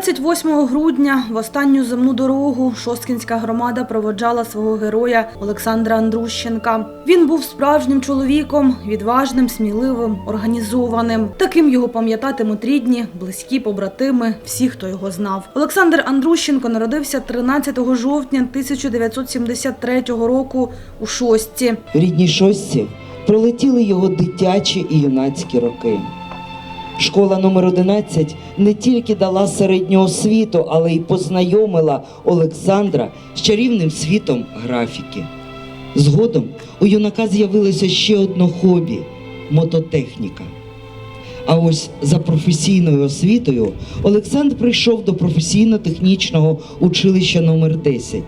28 грудня в останню земну дорогу Шосткінська громада проводжала свого героя Олександра Андрущенка. Він був справжнім чоловіком, відважним, сміливим, організованим. Таким його пам'ятатимуть рідні, близькі, побратими, всі, хто його знав. Олександр Андрущенко народився 13 жовтня 1973 року у Шостці. В рідній шостці пролетіли його дитячі і юнацькі роки. Школа номер 11 не тільки дала середню освіту, але й познайомила Олександра з чарівним світом графіки. Згодом у юнака з'явилося ще одне хобі мототехніка. А ось за професійною освітою Олександр прийшов до професійно-технічного училища номер 10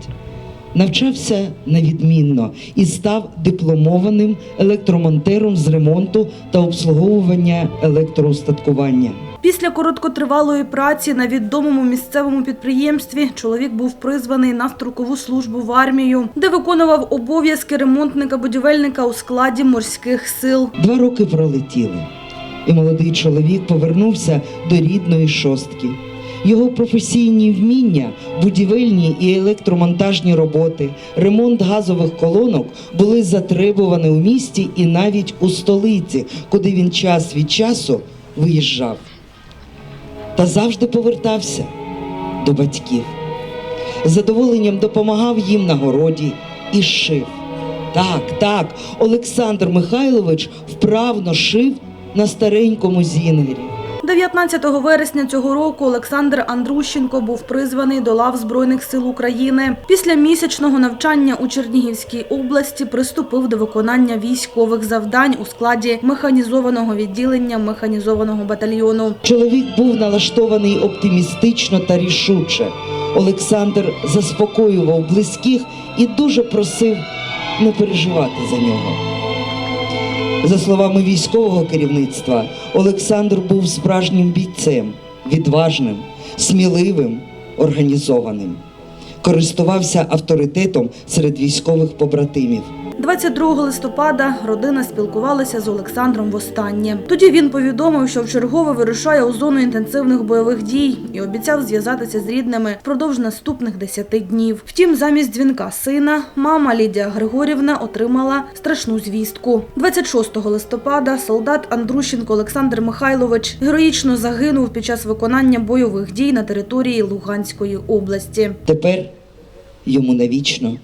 навчався невідмінно і став дипломованим електромонтером з ремонту та обслуговування електроустаткування. Після короткотривалої праці на відомому місцевому підприємстві чоловік був призваний на строкову службу в армію, де виконував обов'язки ремонтника-будівельника у складі морських сил. Два роки пролетіли, і молодий чоловік повернувся до рідної шостки. Його професійні вміння, будівельні і електромонтажні роботи, ремонт газових колонок були затребувані у місті і навіть у столиці, куди він час від часу виїжджав. Та завжди повертався до батьків. Задоволенням допомагав їм на городі і шив. Так, так, Олександр Михайлович вправно шив на старенькому зінгері. 19 вересня цього року Олександр Андрущенко був призваний до лав Збройних сил України. Після місячного навчання у Чернігівській області приступив до виконання військових завдань у складі механізованого відділення механізованого батальйону. Чоловік був налаштований оптимістично та рішуче. Олександр заспокоював близьких і дуже просив не переживати за нього. За словами військового керівництва, Олександр був справжнім бійцем, відважним, сміливим, організованим. Користувався авторитетом серед військових побратимів. 22 листопада родина спілкувалася з Олександром востаннє. Тоді він повідомив, що вчергове вирушає у зону інтенсивних бойових дій і обіцяв зв'язатися з рідними впродовж наступних 10 днів. Втім, замість дзвінка сина, мама Лідія Григорівна отримала страшну звістку. 26 листопада солдат Андрущенко Олександр Михайлович героїчно загинув під час виконання бойових дій на території Луганської області. Тепер йому навічно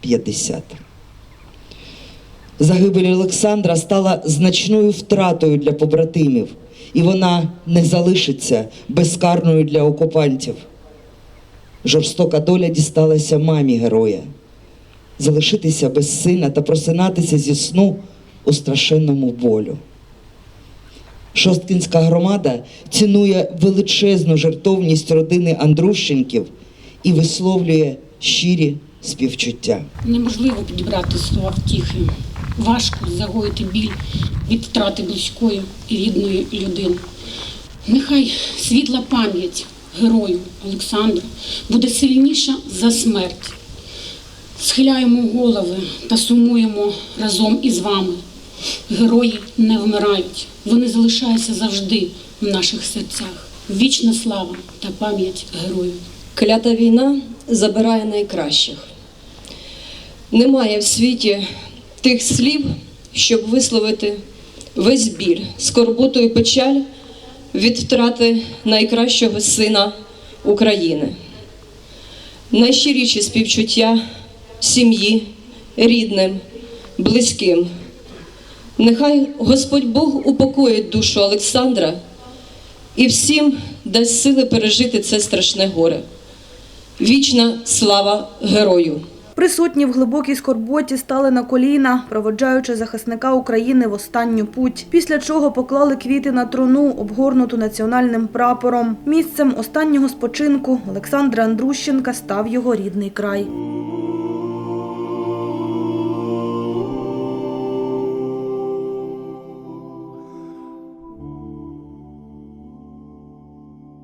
50. Загибель Олександра стала значною втратою для побратимів, і вона не залишиться безкарною для окупантів. Жорстока доля дісталася мамі героя залишитися без сина та просинатися зі сну у страшенному болю. Шосткінська громада цінує величезну жертовність родини Андрущенків і висловлює щирі співчуття. Неможливо підібрати слова втіхи. Важко загоїти біль від втрати близької і рідної людини. Нехай світла пам'ять герою Олександру буде сильніша за смерть. Схиляємо голови та сумуємо разом із вами. Герої не вмирають, вони залишаються завжди в наших серцях. Вічна слава та пам'ять герою. Клята війна забирає найкращих. Немає в світі тих слів, щоб висловити весь біль, скорботу і печаль від втрати найкращого сина України. Найщиріші співчуття сім'ї, рідним, близьким. Нехай Господь Бог упокоїть душу Олександра і всім дасть сили пережити це страшне горе. Вічна слава герою! Присутні в глибокій скорботі стали на коліна, проводжаючи захисника України в останню путь. Після чого поклали квіти на труну, обгорнуту національним прапором. Місцем останнього спочинку Олександра Андрущенка став його рідний край.